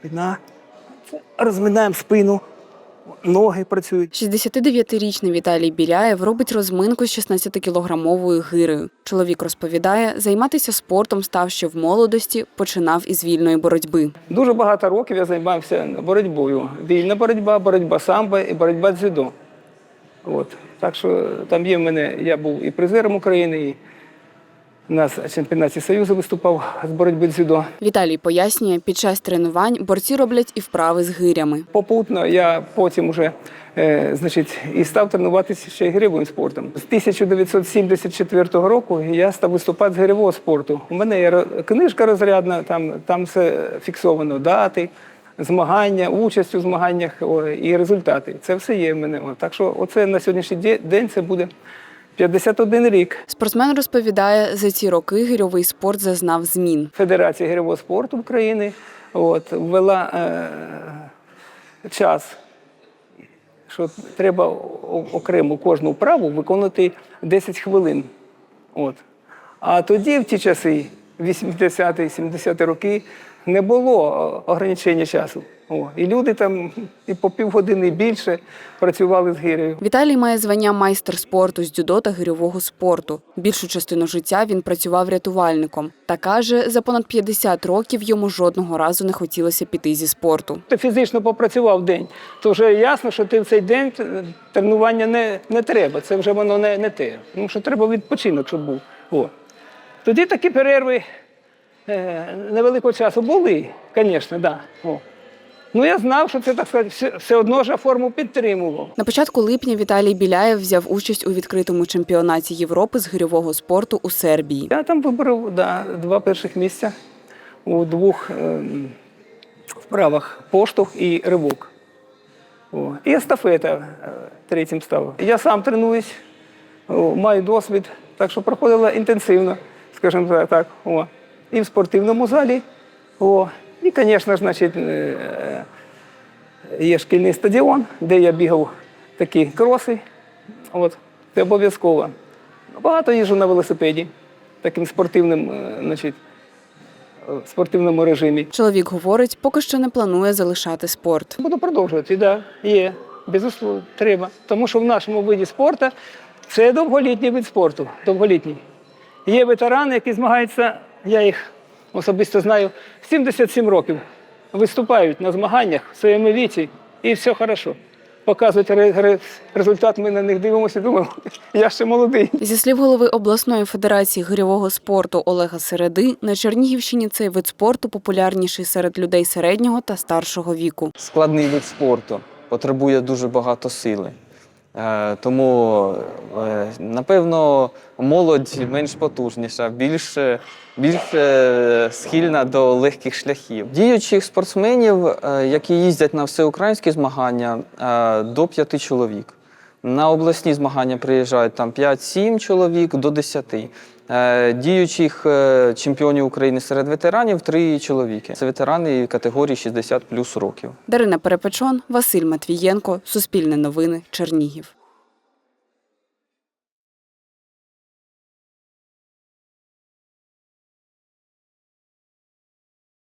спина. Розминаємо спину, ноги працюють. 69-річний Віталій Біляєв робить розминку з 16-кілограмовою гирею. Чоловік розповідає, займатися спортом став ще в молодості, починав із вільної боротьби. Дуже багато років я займався боротьбою. Вільна боротьба, боротьба самбо і боротьба дзюдо. От. Так що там є в мене, я був і призером України, і на чемпіонаті Союзу виступав з боротьби дзюдо. Віталій пояснює, під час тренувань борці роблять і вправи з гирями. Попутно я потім вже е, значить, і став тренуватися ще й гирьовим спортом. З 1974 року я став виступати з гирьового спорту. У мене є книжка розрядна, там, там все фіксовано, дати, змагання, участь у змаганнях і результати. Це все є в мене. Так що оце на сьогоднішній день це буде 51 рік. Спортсмен розповідає, за ці роки гирьовий спорт зазнав змін. Федерація гирьового спорту України от, ввела е, час, що треба окремо кожну вправу виконувати 10 хвилин. От. А тоді, в ті часи, 80-70 роки, не було ограничення часу. О, і люди там і по півгодини більше працювали з гирею. Віталій має звання майстер спорту з дзюдо та гирьового спорту. Більшу частину життя він працював рятувальником та каже, за понад 50 років йому жодного разу не хотілося піти зі спорту. Ти фізично попрацював день, то вже ясно, що ти в цей день е, тренування не, не треба. Це вже воно не, не те. Тому що треба відпочинок, щоб був. О. Тоді такі перерви е, невеликого часу були, звісно, да. О. Ну я знав, що це так сказати, все, одно ж форму підтримував. На початку липня Віталій Біляєв взяв участь у відкритому чемпіонаті Європи з гирьового спорту у Сербії. Я там виборов да, два перших місця у двох ем, вправах поштовх і ривок. О. І естафета е, третім став. Я сам тренуюсь, о, маю досвід, так що проходила інтенсивно, скажімо так. О. І в спортивному залі. О. І, звісно значить, е, є шкільний стадіон, де я бігав такі кроси. От, це обов'язково. Багато їжджу на велосипеді, таким спортивним, е, значить, е, в спортивному режимі. Чоловік говорить, поки що не планує залишати спорт. Буду продовжувати, так, да, є. Безусловно, треба. Тому що в нашому виді спорту це довголітній вид спорту. Довголітній. Є ветерани, які змагаються, я їх особисто знаю, 77 років. Виступають на змаганнях в своєму віці, і все хорошо. Показують ре- ре- результат, ми на них дивимося думаємо, я ще молодий. Зі слів голови обласної федерації гирьового спорту Олега Середи, на Чернігівщині цей вид спорту популярніший серед людей середнього та старшого віку. складний вид спорту, потребує дуже багато сили. Е, Тому, е, напевно, молодь менш потужніша, більш, більш схильна до легких шляхів. Діючих спортсменів, е, які їздять на всеукраїнські змагання, до п'яти чоловік. На обласні змагання приїжджають там 5-7 чоловік до 10. Е, Діючих е, чемпіонів України серед ветеранів три чоловіки. Це ветерани категорії 60 плюс років. Дарина Перепечон, Василь Матвієнко, Суспільне новини, Чернігів.